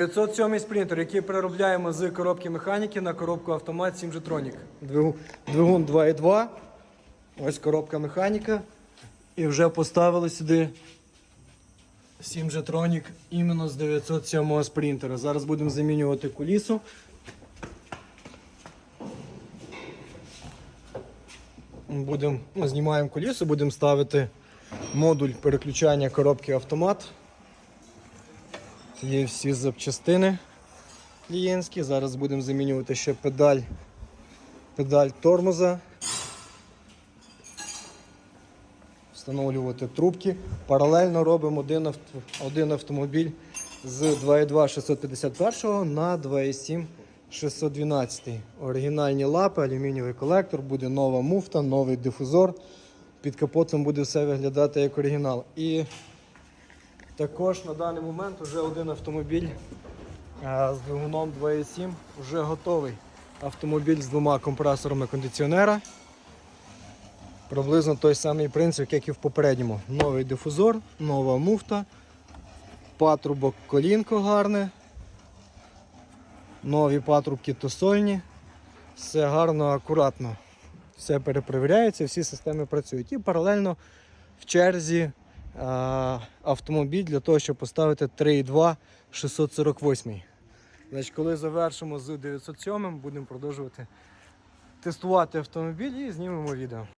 907 спринтер, який переробляємо з коробки механіки на коробку автомат 7 Jetronic. Двигун, двигун 2.2. Ось коробка механіка. І вже поставили сюди 7 Jetronic іменно з 907 спринтера. Зараз будемо замінювати кулісу. Будемо, ну, знімаємо кулісу, будемо ставити модуль переключання коробки автомат. Є всі запчастини клієнтські. Зараз будемо замінювати ще педаль, педаль тормоза. Встановлювати трубки. Паралельно робимо один, авто, один автомобіль з 2.2 651 на 2.7 612. Оригінальні лапи, алюмінієвий колектор, буде нова муфта, новий дифузор. Під капотом буде все виглядати як оригінал. І також на даний момент вже один автомобіль з двигуном 2.7 вже готовий. Автомобіль з двома компресорами кондиціонера. Приблизно той самий принцип, як і в попередньому. Новий дифузор, нова муфта, патрубок колінко гарне, нові патрубки тосольні. Все гарно, акуратно. Все перепровіряється, всі системи працюють. І паралельно в черзі автомобіль для того, щоб поставити 3.2 648. Значить, коли завершимо з 907, будемо продовжувати тестувати автомобіль і знімемо відео.